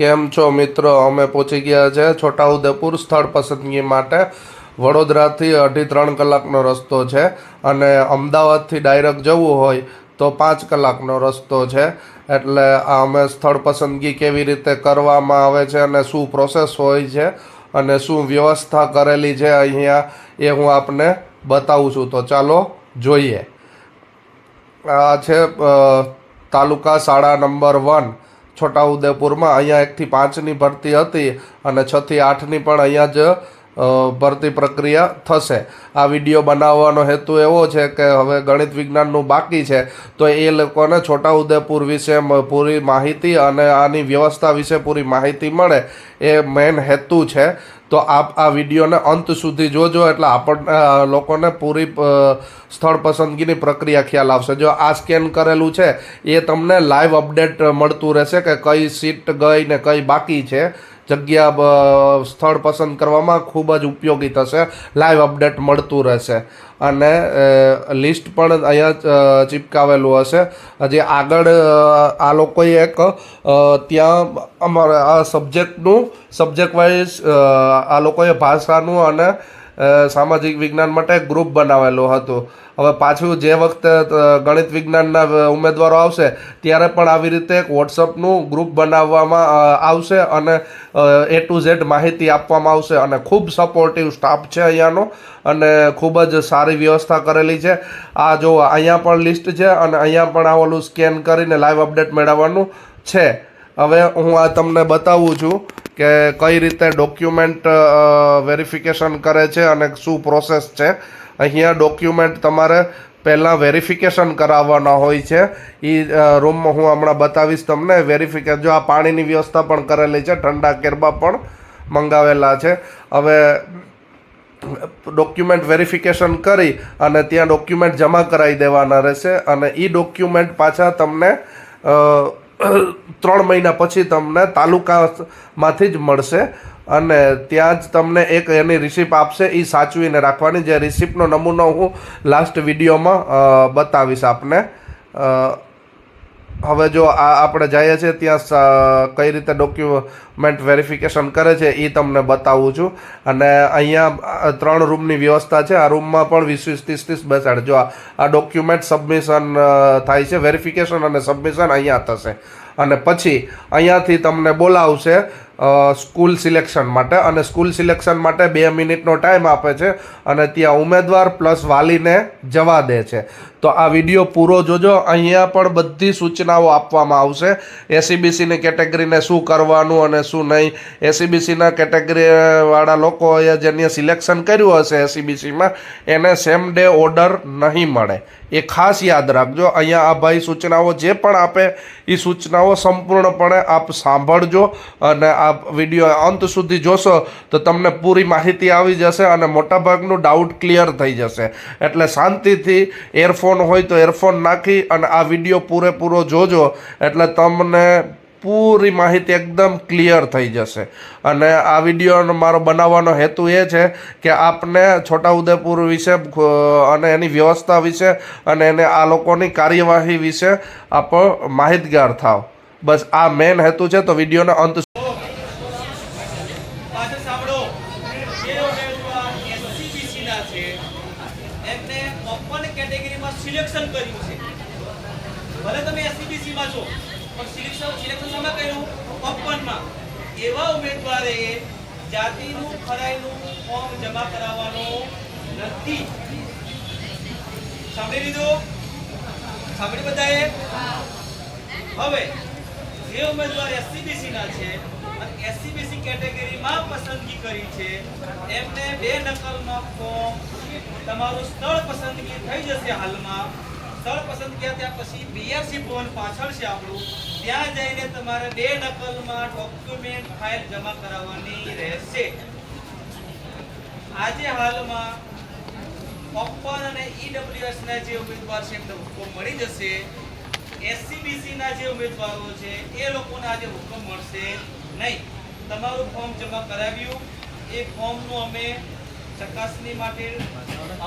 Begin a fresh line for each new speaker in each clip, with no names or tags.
કેમ છો મિત્રો? અમે પહોંચી ગયા છે છોટાઉદેપુર સ્થળ પસંદગી માટે. વડોદરાથી અઢી ત્રણ કલાકનો રસ્તો છે અને અમદાવાદથી ડાયરેક્ટ જવું હોય તો પાંચ કલાકનો રસ્તો છે. એટલે આ અમે સ્થળ પસંદગી કેવી રીતે કરવામાં આવે છે અને શું પ્રોસેસ હોય છે અને શું વ્યવસ્થા કરેલી છે અહીંયા એ હું આપને બતાવું છું. તો ચાલો જોઈએ. આ છે તાલુકા શાળા નંબર વન. છોટાઉદેપુરમાં અહીંયા એકથી પાંચની ભરતી હતી અને છથી આઠની પણ અહીંયા જ ભરતી પ્રક્રિયા થશે. આ વીડિયો બનાવવાનો હેતુ એવો છે કે હવે ગણિત વિજ્ઞાનનું બાકી છે, તો એ લોકોને છોટાઉદેપુર વિશે પૂરી માહિતી અને આની વ્યવસ્થા વિશે પૂરી માહિતી મળે એ મેન હેતુ છે. તો આપ આ વિડીયોને અંત સુધી જોજો એટલે આપણને લોકોને પૂરી સ્થળ પસંદગીની પ્રક્રિયા ખ્યાલ આવશે. જો આ સ્કેન કરેલું છે, એ તમને લાઈવ અપડેટ મળતું રહેશે કે કઈ સીટ ગઈ ને કઈ બાકી છે. જગ્યા સ્થળ પસંદ કરવામાં ખૂબ જ ઉપયોગી થશે. લાઈવ અપડેટ મળતું રહેશે. અને લિસ્ટ પણ અહીંયા ચિપકાવેલું હશે. હજી આગળ આ લોકોએ એક ત્યાં અમારા આ સબ્જેક્ટનું સબ્જેક્ટ વાઇઝ આ લોકોએ ભાષાનું અને સામાજિક વિજ્ઞાન માટે ગ્રુપ બનાવેલું હતું. હવે પાછું જે વખતે ગણિત વિજ્ઞાનના ઉમેદવારો આવશે, ત્યારે પણ આવી રીતે એક વોટ્સઅપનું ગ્રુપ બનાવવામાં આવશે અને એ ટુ ઝેડ માહિતી આપવામાં આવશે. અને ખૂબ સપોર્ટિવ સ્ટાફ છે અહીંયાનો અને ખૂબ જ સારી વ્યવસ્થા કરેલી છે. આ જો અહીંયા પણ લિસ્ટ છે અને અહીંયા પણ આ ઓલું સ્કેન કરીને લાઈવ અપડેટ મેળવવાનું છે. હવે હું આ તમને બતાવું છું. કે કઈ રીતે ડોક્યુમેન્ટ વેરિફિકેશન કરે છે અને શું પ્રોસેસ છે. અહીંયા ડોક્યુમેન્ટ તમારે પહેલાં વેરિફિકેશન કરાવવાના હોય છે. એ રૂમમાં હું હમણાં બતાવીશ તમને. વેરિફિકેશન જો આ પાણીની વ્યવસ્થા પણ કરેલી છે, ઠંડા કેરબા પણ મંગાવેલા છે. હવે ડોક્યુમેન્ટ વેરિફિકેશન કરી અને ત્યાં ડોક્યુમેન્ટ જમા કરાવી દેવાના રહેશે અને એ ડોક્યુમેન્ટ પાછા તમને ત્રણ મહિના પછી તમને તાલુકામાંથી જ મળશે અને ત્યાં જ તમને એક એની રિસિપ્ટ આપશે એ સાચવીને રાખવાની. જે રિસિપ્ટનો નમૂનો હું લાસ્ટ વિડીયોમાં બતાવીશ આપને. હવે જો આ આપણે જઈએ છીએ ત્યાં કઈ રીતે ડોક્યુમેન્ટ વેરિફિકેશન કરે છે એ તમને બતાવું છું. અને અહીંયા ત્રણ રૂમની વ્યવસ્થા છે. આ રૂમમાં પણ વીસ વીસ ત્રીસ ત્રીસ બેસાડ જો આ ડોક્યુમેન્ટ સબમિશન થાય છે. વેરિફિકેશન અને સબમિશન અહીંયા થશે. અને પછી અહીંયાથી તમને બોલાવશે સ્કૂલ સિલેક્શન માટે અને સ્કૂલ સિલેક્શન માટે બે મિનિટનો ટાઈમ આપે છે અને ત્યાં ઉમેદવાર પ્લસ વાલીને જવા દે છે. તો આ વીડિયો પૂરો જોજો. અહીંયા પણ બધી સૂચનાઓ આપવામાં આવશે. એસીબીસીની કેટેગરીને શું કરવાનું અને શું નહીં. એસીબીસીના કેટેગરીવાળા લોકોએ જેને સિલેક્શન કર્યું હશે એસીબીસીમાં એને સેમ ડે ઓર્ડર નહીં મળે. એ ખાસ યાદ રાખજો. અહીંયા આ ભાઈ સૂચનાઓ જે પણ આપે એ સૂચનાઓ સંપૂર્ણપણે આપ સાંભળજો અને આ વીડિયો અંત સુધી જોશો તો તમને પૂરી માહિતી આવી જશે અને મોટાભાગનું ડાઉટ ક્લિયર થઈ જશે. એટલે શાંતિથી એરફોન હોય તો એરફોન નાખી અને આ વીડિયો પૂરેપૂરો જોજો. એટલે તમને પૂરી માહિતી એકદમ ક્લિયર થઈ જશે. અને આ વીડિયો મારો બનાવવાનો હેતુ એ છે કે આપને છોટાઉદેપુર વિશે અને એની વ્યવસ્થા વિશે અને એને આ લોકોની કાર્યવાહી વિશે આપ માહિતગાર થાવ. બસ આ મેન હેતુ છે તો વિડીયોને અંત
પાછળ સાંભળો જે ઉમેદવાર SCBC ના છે એમને ઓપન કેટેગરીમાં સિલેક્શન કર્યું છે ભલે તમે SCBC માં છો પણ સિલેક્શન સિલેક્શન શેમાં કર્યું ઓપનમાં એવા એસસીબીસી કેટેગરીમાં પસંદગી કરી છે, એમને બે નકલમાં ફોર્મ તમારું સ્થળ પસંદગી થઈ જશે હાલમાં. સ્થળ પસંદગી ત્યાં પછી બીએફસી ભવન પાછળ છે આપણું. ત્યાં જઈને તમારે બે નકલમાં ડોક્યુમેન્ટ ફાઇલ જમા કરાવવાની રહેશે. આજે હાલમાં ઓપન અને ઈડબ્લ્યુએસ ના જે ઉમેદવાર છે, એમને હુકમ મળી જશે. એસસીબીસી ના જે ઉમેદવારો છે, એ લોકોને આજે હુકમ મળશે નહીં. તમારું ફોર્મ જમા કરાવ્યું. એ ફોર્મનું અમે ચકાસણી માટે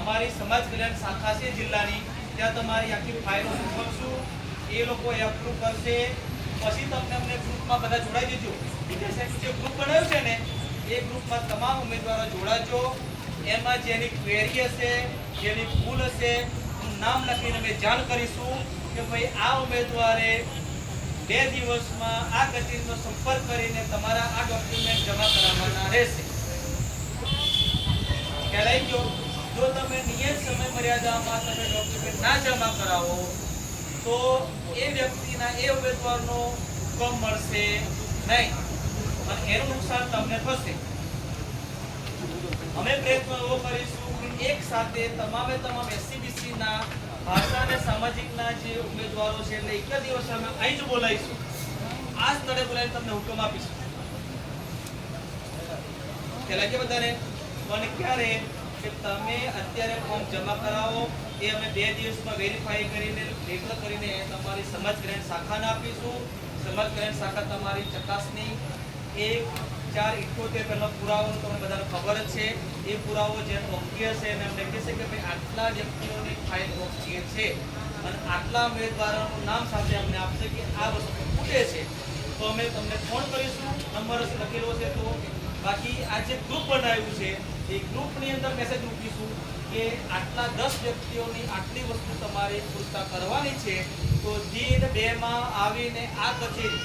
અમારી સમાજ કલ્યાણ શાખા છે, જિલ્લાની. ત્યાં તમારી આખી ફાઇલો મોકલશું એ લોકો એપ્રુવ કરશે. પછી તમને અમને ગ્રુપમાં બધા જોડાઈ દેજો. જે ગ્રુપ બનાવ્યું છે ને, એ ગ્રુપમાં તમામ ઉમેદવારો જોડાજો. એમાં જેની ક્વેરી હશે, જેની ભૂલ હશે નામ લખીને અમે જાણ કરીશું કે ભાઈ આ ઉમેદવારે બે દિવસમાં આ કચેરીનો સંપર્ક કરીને તમારા આ ડોક્યુમેન્ટ જમા કરાવવાના રહેશે. ખ્યાલ આવી ગયો, જો તમે નિયત સમય મર્યાદામાં તમે ડોક્યુમેન્ટ ના જમા કરાવો તો એ વ્યક્તિના, એ ઉમેદવારનો હુકમ મળશે નહીં. અને એનું નુકસાન તમને થશે. અમે પ્રયત્ન એવો કરીશું એક સાથે તમામે તમામ એસસીબીસીના ભાષા અને સામાજિકના જે ઉમેદવારો છે, એટલે એક જ દિવસ અમે અહીં જ બોલાવીશું. આ સ્થળે બોલાવીને તમને હુકમ આપીશું. પેલા કે બધાને? મને ક્યારે કે તમે અત્યારે ફોર્મ જમા કરાવો, એ અમે બે દિવસમાં વેરીફાઈ કરીને રેગ્યુલર કરીને તમારી સમાજ કલ્યાણ શાખાને આપીશું. સમાજ કલ્યાણ શાખા તમારી ચકાસણી એક ચાર ઇઠ્ઠોતેર પહેલો પુરાવો તમને બધાને ખબર જ છે. એ પુરાવો જે ઓકે છે અને એમને કહેશે કે ભાઈ આટલા વ્યક્તિઓની ફાઇલ ઓકે છે અને આટલા ઉમેદવારોનું નામ સાથે અમને આપશે કે આ વસ્તુ ખૂટે છે. તો અમે તમને ફોન કરીશું. નંબર હશે લખેલો છે તો બાકી આ જે ગ્રુપ બનાવ્યું છે, એ ગ્રુપની અંદર મેસેજ મૂકીશું કે આટલા દસ વ્યક્તિઓની આટલી વસ્તુ તમારે પૂરતા કરવાની છે, તો દિન બેમાં આવીને આ કચેરી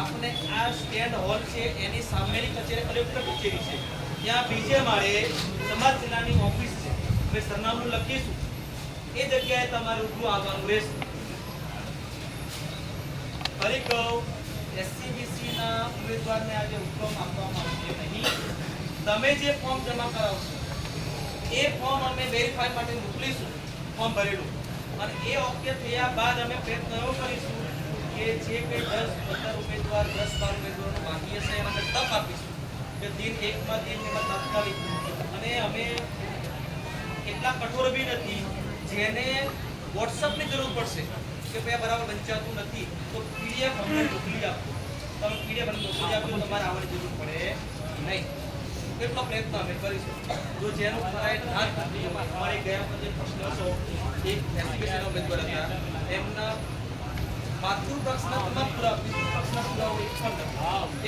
આપણે આ સ્ટેન્ડ હોલ છે, એની સામેની કચેરી કલેક્ટર કચેરી છે. ત્યાં બીજે માળે સમાજ જિલ્લાની ઓફિસ છે. અમે સરનામું લખીશું. એ જગ્યાએ તમારે રૂબરૂ આવવાનું રહેશે. ફરી કહું એસસીબીસી ના ઉમેદવારને આજે હુકમ આપવામાં આવશે નહીં. તમે જે ફોર્મ જમા કરાવશો, એ ફોર્મ અમે વેરીફાઈ માટે મોકલીશું ફોર્મ ભરેલું. અને એ ઓકે થયા બાદ અમે પ્રયત્નો કરીશું કે જે કંઈ દસ, પંદર ઉમેદવાર, દસ, બાર ઉમેદવારોનું બાકી હશે એને અમે તક આપીશું કે દિન એકમાં દિન એમાં તાત્કાલિક. અને અમે એટલા કઠોર બી નથી, જેને વોટ્સઅપની જરૂર પડશે કે ભાઈ બરાબર વંચાતું નથી, તો પીડીએફ અમને મોકલી આપો. તમે પીડીએફ અને મોકલી આપો તો તમારે આવવાની જરૂર પડે નહીં. કેટલો પ્રયત્ન અમે કરીશું. જો જેનું થાય ધાર અમારે ગયા વખતે પ્રશ્ન હતો એક એસપીસીના ઉમેદવાર હતા એમના માતૃપક્ષના તમામ પૂરા પિતૃપક્ષના પુરાવા એક પણ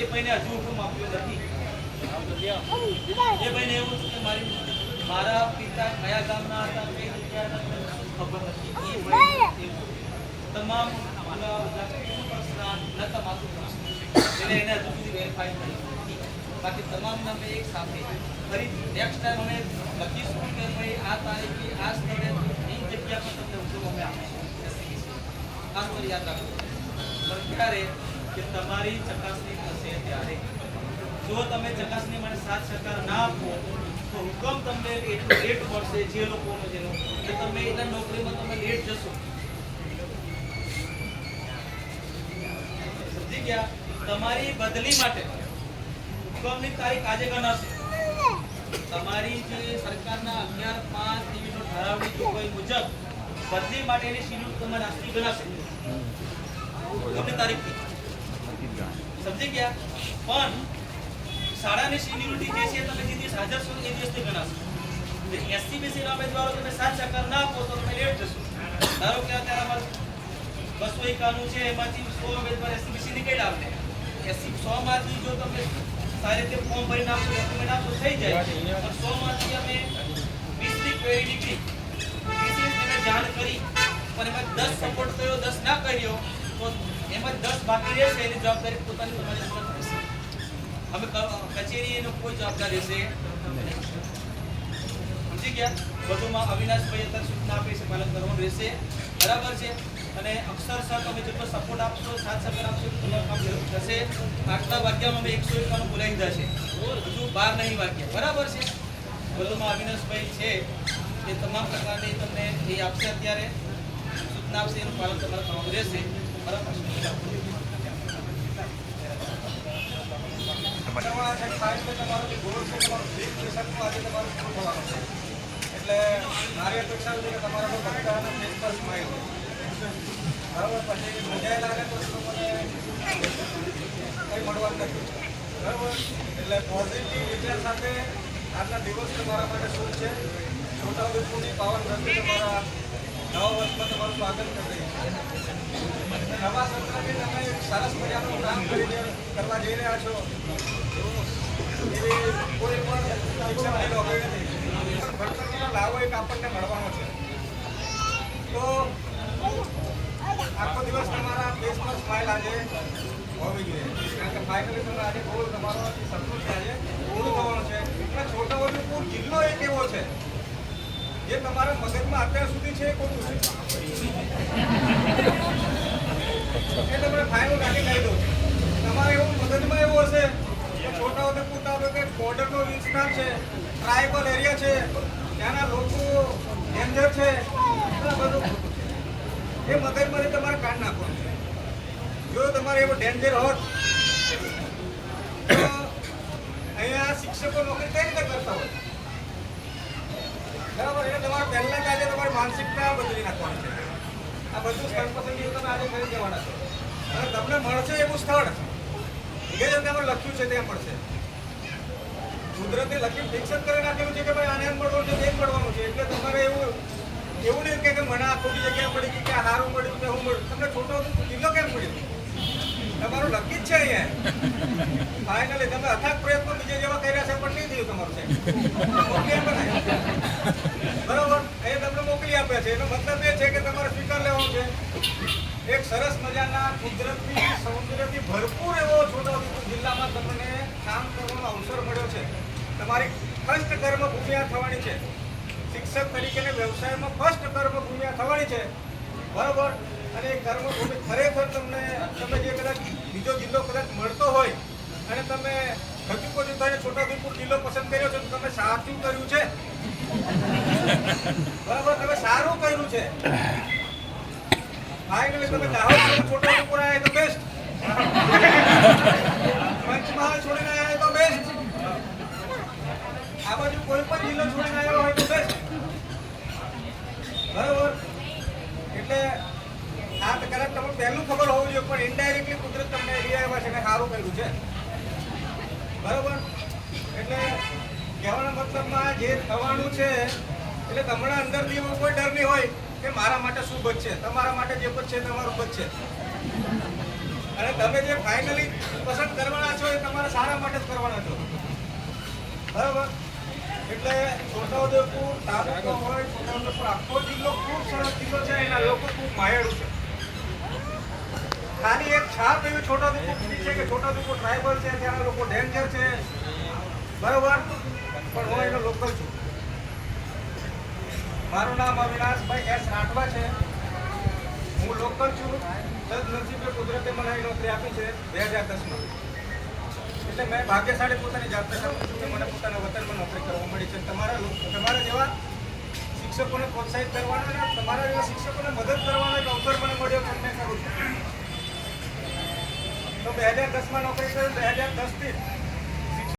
એ ભાઈને હજુ હુકમ આપ્યો નથી. એ ભાઈને એવું હતું કે મારી મારા પિતા કયા ગામના હતા કઈ જગ્યાના ખબર નથી. તમામ બધા પિતૃપક્ષના નતા માતૃપક્ષના એટલે એને હજુ વેરીફાઈ નથી બાકી તમામ નામે એક સાથે. ફરી નેક્સ્ટ ટાઈમ અમે લખીશું કે અમે આ તારીખે આ સ્થળે એ જગ્યા પર તમને ઉદ્યોગ અમે આપીશું. ખાસ યાદ રાખો સરકારે કે તમારી ચકાસણી થશે ત્યારે. જો તમે ચકાસણી માટે સાથ સરકાર ના આપો, તો હુકમ તમને લેટ મળશે જે લોકોનો જેનો, કે તમે એના નોકરીમાં તમે લેટ જશો. સમજી ગયા? તમારી બદલી માટે હુકમની તારીખ આજે ગણાશે. તમારી જે સરકારના અગિયાર પાંચ ટીવીનો ઠરાવની જોગવાઈ મુજબ બદલી માટેની શિડ્યુલ તમારે આજથી ગણાશે. હુકમની તારીખથી. સમજી ગયા? પણ શાળાની સિનિયરિટી જે છે તમે જે દિવસ હાજર છો એ દિવસથી ગણાશે. એસસી બીસી ઉમેદવારો તમે સાત સહકાર ના તો તમે લેટ જશો ધારો કે અત્યારે અમારું બસો એકાણું છે, એમાંથી સો બીસી નીકળ્યા આપણે એસસી સો માંથી જો તમે સારી રીતે ફોર્મ ભરી નાખો ડોક્યુમેન્ટ આપો થઈ જાય. પણ સો માંથી અમે વીસની ક્વેરી નીકળી વીસ તમે જાણ કરી પણ એમાં દસ સપોર્ટ કર્યો દસ ના કર્યો તો એમાં દસ બાકી રહેશે એની જવાબદારી પોતાની તમારી ઉપર રહેશે. અમે ક- કચેરી એનો કોઈ જવાબદારી રહેશે. સમજી ગયા? વધુમાં અવિનાશભાઈ અત્યારે સૂચના આપી છે પાલન કરવાનું રહેશે. બરાબર છે? અને અક્ષરશઃ તમે જેટલો સપોર્ટ આપશો સાથ સપોર્ટ આપશો તમારું કામ થશે. આટલા વાગ્યામાં અમે એકસો એકાણું બોલાવી દીધા છે. હજુ બાર નહીં વાગ્યા. બરાબર છે? વધુમાં અવિનાશભાઈ છે. એ તમામ પ્રકારની તમને એ આપશે અત્યારે. સૂચના આપશે એનું પાલન તમારે કરવાનું રહેશે. બરાબર
એટલે મારી અપેક્ષા છે કે તમારા પર ફેસ પર સ્માઇલ બરાબર પછી મજા લાગે તો કંઈ મળવાનું નથી બરાબર એટલે પોઝિટિવ વિચાર સાથે આજના દિવસ તમારા માટે શું છે છોટાઉદેપુરની પાવન ધરતી તમારા નવા વર્ષમાં તમારું સ્વાગત કરી નવા તમે સરસ મજાનું કામ કરી કરવા જઈ રહ્યા છો એવી કોઈ પણ શિક્ષકની નોકરી નથી ભણતરનો લાભો એક આપણને મળવાનો છે તો આખો દિવસ તમારા ફેસ પર સ્માઇલ આજે હોવી જોઈએ. કારણ કે ફાઇનલી તમે આજે બહુ તમારો સંતોષ આજે પૂરું થવાનું છે? અને છોટાઉદેપુર જિલ્લો એક એવો છે જે તમારા મગજમાં અત્યાર સુધી છે એ ખોટું છે એ તમને ફાઇનલ કાઢી કહી દઉં. તમારે એવું મગજમાં એવું હશે કે છોટાઉદેપુર તાલુકે બોર્ડરનો વિસ્તાર છે ટ્રાઇબલ એરિયા છે, ત્યાંના લોકો ડેન્જર છે બધું. એ મગજમાંથી તમારે કાઢ નાખવાનું. છે જો તમારે એવો ડેન્જર હોત, તો અહીંયા શિક્ષકો નોકરી કઈ રીતે કરતા હોય? બરાબર, એટલે તમારે પહેલા જ આજે તમારી માનસિકતા બદલી નાખવાની છે. આ બધું સ્થળ પસંદગી તમે આજે કરી દેવાના છો. અને તમને મળશે એવું સ્થળ. આપણે લખ્યું છે ત્યાં મળશે કુદરતે લખ્યું ફિક્સ જ કરી નાખેલું છે કે ભાઈ આને મળવાનું છે, તેમ મળવાનું છે. એટલે તમારે એવું એવું નહીં કે મને આ ખોટી જગ્યા મળી ગઈ, કે હારું મળ્યું, કે હું મળ્યું. તમને છોટો જિલ્લો કેમ મળ્યો? તમારું લકી જ છે અહીંયા. ફાઇનલી તમે અથાગ પ્રયત્નો બીજા જેવા કર્યા છે, પણ નહીં થયું તમારું સાહેબ. બરોબર? એ તમને મોકલી આપે છે. એનો મતલબ એ છે કે તમારે સ્વીકાર લેવાનો છે. એક સરસ મજાના કુદરતી સૌંદર્યથી ભરપૂર એવો છોટાઉદેપુર જિલ્લામાં તમને કામ કરવાનો અવસર મળ્યો છે. તમારી ફર્સ્ટ કર્મ ભૂમિયા થવાની છે. શિક્ષક તરીકે વ્યવસાયમાં ફર્સ્ટ કર્મભૂમિ થવાની છે. બરોબર? અને કર્મભૂમિ ખરેખર તમને તમે જે કદાચ બીજો જિલ્લો કદાચ મળતો હોય, અને તમે હજુ કોઈ છોટા છોટાઉદેપુર જિલ્લો પસંદ કર્યો છે, તો તમે સાચું કર્યું છે. બરાબર? તમે સારું કર્યું છે. ફાઇનલી તમે દાહોદ છોટાઉદેપુર આવ્યા તો બેસ્ટ પંચમહાલ છોડીને આવ્યા તો બેસ્ટ આ બાજુ કોઈ પણ જિલ્લો છોડીને આવ્યો હોય તો બેસ્ટ બરાબર એટલે આ તો કદાચ તમને પહેલું ખબર હોવું જોઈએ પણ ઇનડાયરેક્ટલી કુદરત તમને એરિયા આવ્યા છે સારું કર્યું છે. બરાબર? એટલે કહેવાના મતલબમાં જે થવાનું છે, એટલે તમારા અંદરથી એવો કોઈ ડર નહીં હોય કે મારા માટે શું બચશે. તમારા માટે જે બચશે તમારું બચશે. અને તમે જે ફાઇનલી પસંદ કરવાના છો એ તમારા સારા માટે જ કરવાના છો. બરાબર? એટલે છોટાઉદેપુર તાલુકો હોય, છોટાઉદેપુર આખો જિલ્લો ખૂબ સરસ જિલ્લો છે, એના લોકો ખૂબ માયાળું છે. ખાલી એક છાપ એવી છોટાઉદેપુરની છે કે છોટા છોટાઉદેપુર ટ્રાઇબલ છે, ત્યાંના લોકો ડેન્જર છે. બરોબર? પણ હું એનો લોકલ છું. મારું નામ અવિનાશભાઈ એસ રાઠવા છે. હું લોકલ છું. સદનસીબે કુદરતે મને એ નોકરી આપી છે બે હજાર દસમાં. એટલે મેં ભાગ્યશાળી પોતાની જાતને સમજું છું. કે મને પોતાના વતનમાં નોકરી કરવા મળી છે. તમારા તમારા જેવા શિક્ષકોને પ્રોત્સાહિત કરવાનો અને તમારા જેવા શિક્ષકોને મદદ કરવાનો એક અવસર મને મળ્યો તમને કરું છું. તો બે હજાર દસમાં નોકરી કરી બે હજાર દસથી.